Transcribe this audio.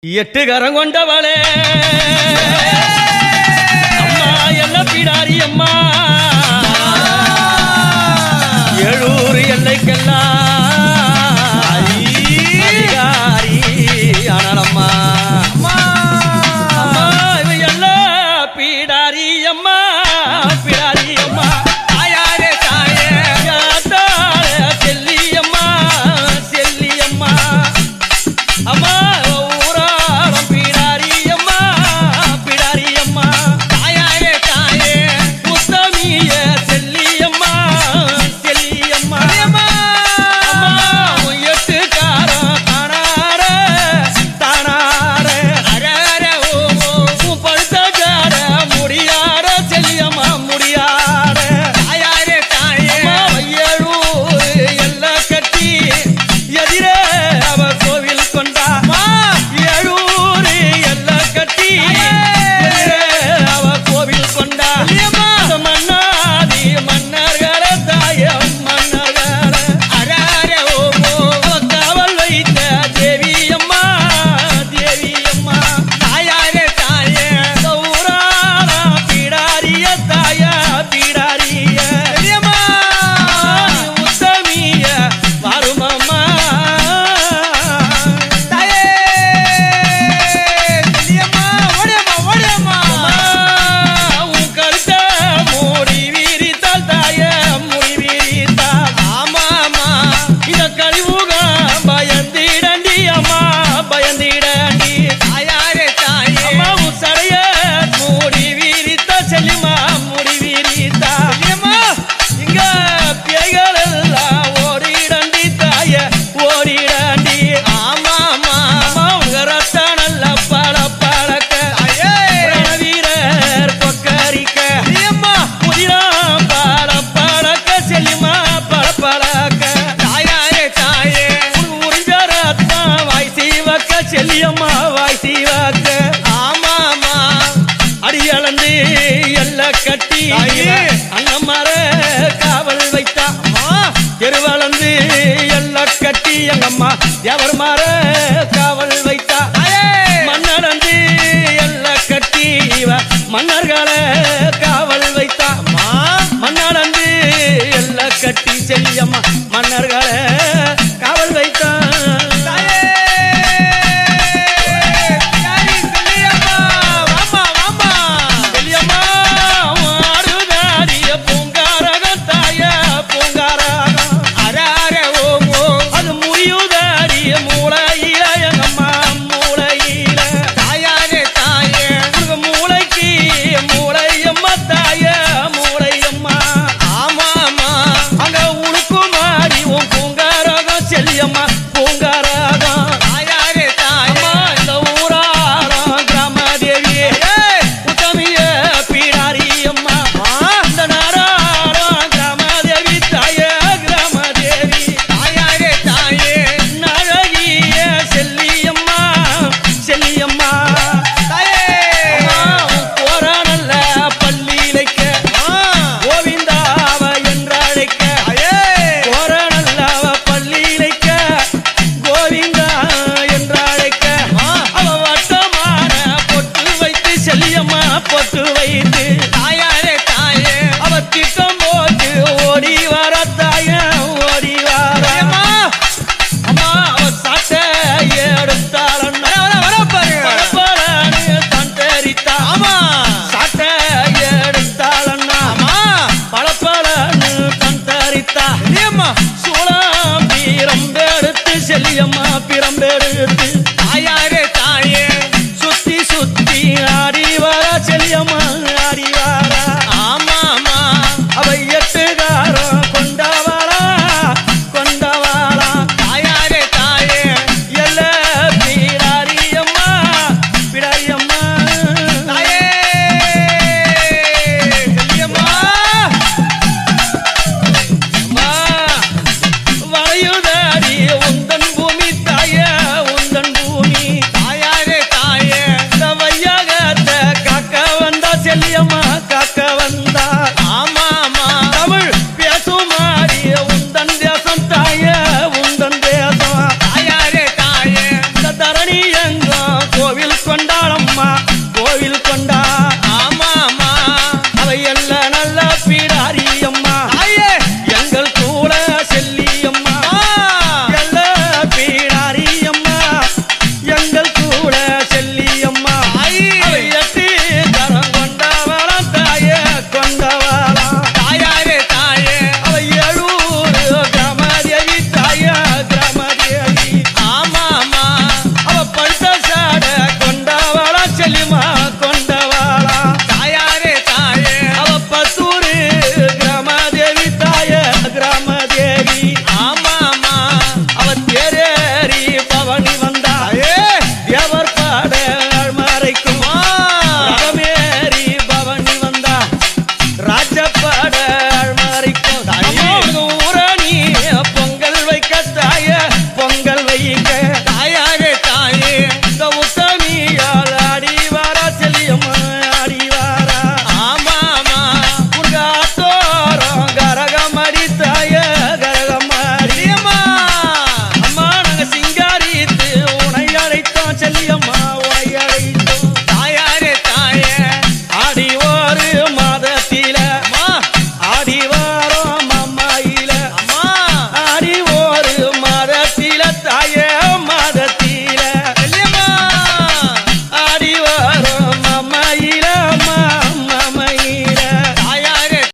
எட்டு கரம் கொண்டவளே. அண்ணம்மார காவல் வைத்தா தெருவளந்து எல்லாம் கட்டி எங்கம்மா எவர் மாற